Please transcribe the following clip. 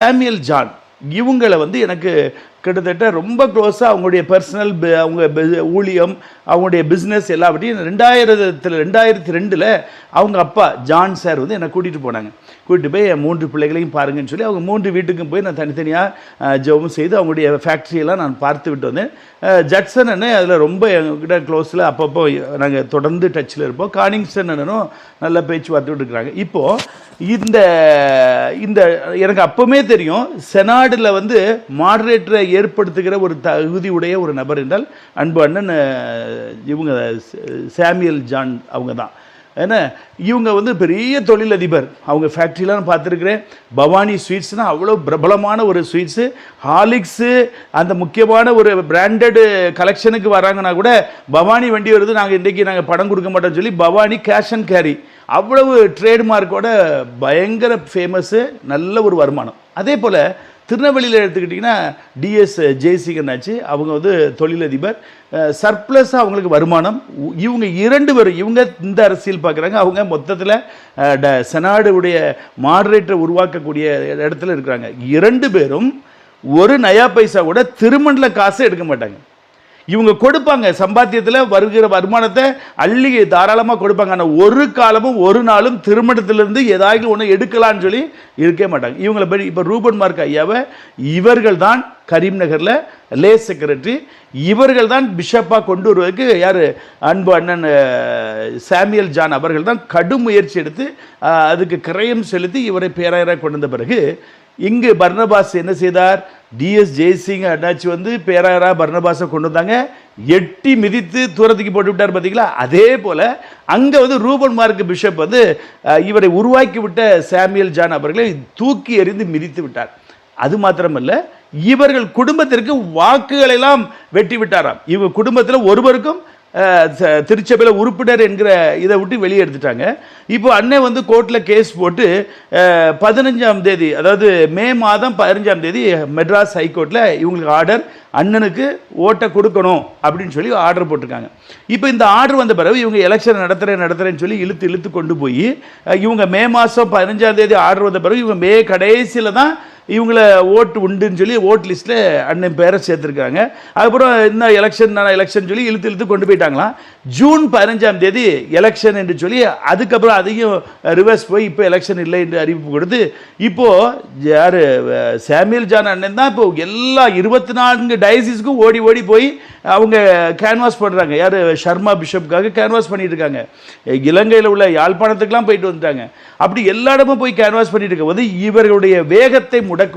சாமியல் ஜான் இவங்களை வந்து எனக்கு கிட்டத்தட்ட ரொம்ப க்ளோஸாக அவங்களுடைய பர்சனல் அவங்க ஊழியம் அவங்களுடைய பிஸ்னஸ் எல்லாவற்றையும் ரெண்டாயிரத்தில் ரெண்டாயிரத்தி ரெண்டில் அவங்க அப்பா ஜான் சார் வந்து என்னை கூட்டிகிட்டு போனாங்க. கூட்டிட்டு போய் என் மூன்று பிள்ளைகளையும் பாருங்கன்னு சொல்லி அவங்க மூன்று வீட்டுக்கும் போய் நான் தனித்தனியாக ஜெபம் செய்து அவங்களுடைய ஃபேக்ட்ரியெல்லாம் நான் பார்த்து விட்டு வந்தேன். ஜட்சன் அண்ணன் அதில் ரொம்ப எங்ககிட்ட க்ளோஸில் அப்பப்போ நாங்கள் தொடர்ந்து டச்சில் இருப்போம். கானிங்ஸ்டன் அண்ணனும் நல்ல பேச்சு பார்த்துட்டு இருக்கிறாங்க. இப்போது இந்த இந்த எனக்கு அப்போவுமே தெரியும் செனாடில் வந்து மாடரேட்டரை ஏற்படுத்துகிற ஒரு தகுதியுடைய ஒரு நபர் என்றால் அன்பு அண்ணன் இவங்க சாமியல் ஜான் அவங்க தான் ஏன்னா இவங்க வந்து பெரிய தொழிலதிபர். அவங்க ஃபேக்ட்ரிலாம் நான் பார்த்துருக்குறேன். பவானி ஸ்வீட்ஸ்னால் அவ்வளோ பிரபலமான ஒரு ஸ்வீட்ஸு ஹாலிக்ஸு அந்த முக்கியமான ஒரு பிராண்டடு கலெக்ஷனுக்கு வராங்கன்னா கூட பவானி வண்டி வருது நாங்கள் இன்றைக்கி நாங்கள் படம் கொடுக்க மாட்டோம்னு சொல்லி பவானி கேஷ் அண்ட் கேரி அவ்வளவு ட்ரேட்மார்க்கோட பயங்கர ஃபேமஸ்ஸு நல்ல ஒரு வருமானம். அதே போல் திருநெல்வேலியில் எடுத்துக்கிட்டிங்கன்னா டிஎஸ் ஜெயசிங்கன்னாச்சு அவங்க வந்து தொழிலதிபர். சர்ப்ளஸாக அவங்களுக்கு வருமானம். இவங்க இரண்டு பேரும் இவங்க இந்த அரசியல் பார்க்குறாங்க அவங்க மொத்தத்தில் ட செனாடுடைய மாடரேட்டரை உருவாக்கக்கூடிய இடத்துல இருக்கிறாங்க. இரண்டு பேரும் ஒரு நயா பைசா கூட திருமணல காசு எடுக்க மாட்டாங்க. இவங்க கொடுப்பாங்க சம்பாத்தியத்தில் வருகிற வருமானத்தை அள்ளி தாராளமாக கொடுப்பாங்க. ஆனால் ஒரு காலமும் ஒரு நாளும் திருமணத்திலிருந்து ஏதாவது ஒன்று எடுக்கலான்னு சொல்லி இருக்கவே மாட்டாங்க. இவங்களை படி இப்போ ரூபன் மார்க் ஐயாவை இவர்கள் தான் கரீம் நகரில் லே செக்ரட்டரி இவர்கள் தான் பிஷப்பாக கொண்டு வருவதற்கு யார்? அன்பு அண்ணன் சாமியல் ஜான் அவர்கள் தான் கடும் முயற்சி எடுத்து அதுக்கு கிரயம் செலுத்தி இவரை பேராயராக கொண்டு வந்த பிறகு இங்கு பர்னபாஸ் என்ன செய்தார்? டிஎஸ் ஜெய்சிங் அண்ணாச்சி வந்து பேராயரா பர்னபாஸை கொண்டு வந்தாங்க. எட்டி மிதித்து தூரத்துக்கு போட்டு விட்டார் பார்த்தீங்களா? அதே போல் அங்கே வந்து ரூபன் மார்க் பிஷப் வந்து இவரை உருவாக்கி விட்ட சாமியல் ஜான் அவர்களை தூக்கி எறிந்து மிதித்து விட்டார். அது மாத்திரமல்ல இவர்கள் குடும்பத்திற்கு வாக்குகளை எல்லாம் வெட்டி விட்டாராம். இவங்க குடும்பத்தில் ஒருவருக்கும் திருச்சபையில் உறுப்பினர் என்கிற இதை விட்டு வெளியே எடுத்துட்டாங்க. இப்போ அண்ணன் வந்து கோர்ட்டில் கேஸ் போட்டு பதினஞ்சாம் தேதி அதாவது மே மாதம் பதினஞ்சாம் தேதி மெட்ராஸ் ஹைகோர்ட்டில் இவங்களுக்கு ஆர்டர் அண்ணனுக்கு ஓட்டை கொடுக்கணும் அப்படின்னு சொல்லி ஆர்டர் போட்டிருக்காங்க. இப்போ இந்த ஆர்டர் வந்த பிறகு இவங்க எலெக்ஷன் நடத்துகிறேன் நடத்துகிறேன்னு சொல்லி இழுத்து இழுத்து கொண்டு போய் இவங்க மே மாதம் பதினஞ்சாம் தேதி ஆர்டர் வந்த பிறகு இவங்க மே கடைசியில் தான் இவங்கள ஓட்டு உண்டுன்னு சொல்லி ஓட் லிஸ்ட்டில் அண்ணன் பேரை சேர்த்துருக்காங்க. அதுக்கப்புறம் இந்த எலெக்ஷன் எலெக்ஷன் சொல்லி இழுத்து இழுத்து கொண்டு போயிட்டாங்களாம். ஜூன் பதினஞ்சாம் தேதி எலெக்ஷன் என்று சொல்லி அதுக்கப்புறம் அதையும் ரிவர்ஸ் போய் இப்போ எலெக்ஷன் இல்லை என்று அறிவிப்பு கொடுத்து இப்போது யார் சாமியல் ஜான் அண்ணன் தான் இப்போ எல்லா இருபத்தி நான்கு டயசிஸ்க்கும் ஓடி ஓடி போய் அவங்க கேன்வாஸ் பண்ணுறாங்க யார் ஷர்மா பிஷப்புக்காக கேன்வாஸ் பண்ணிட்டு இருக்காங்க. இலங்கையில் உள்ள யாழ்ப்பாணத்துக்கெலாம் போயிட்டு வந்துட்டாங்க. அப்படி எல்லா இடமும் போய் கேன்வாஸ் பண்ணிட்டு இருக்கும்போது இவர்களுடைய வேகத்தை മുടക്കുക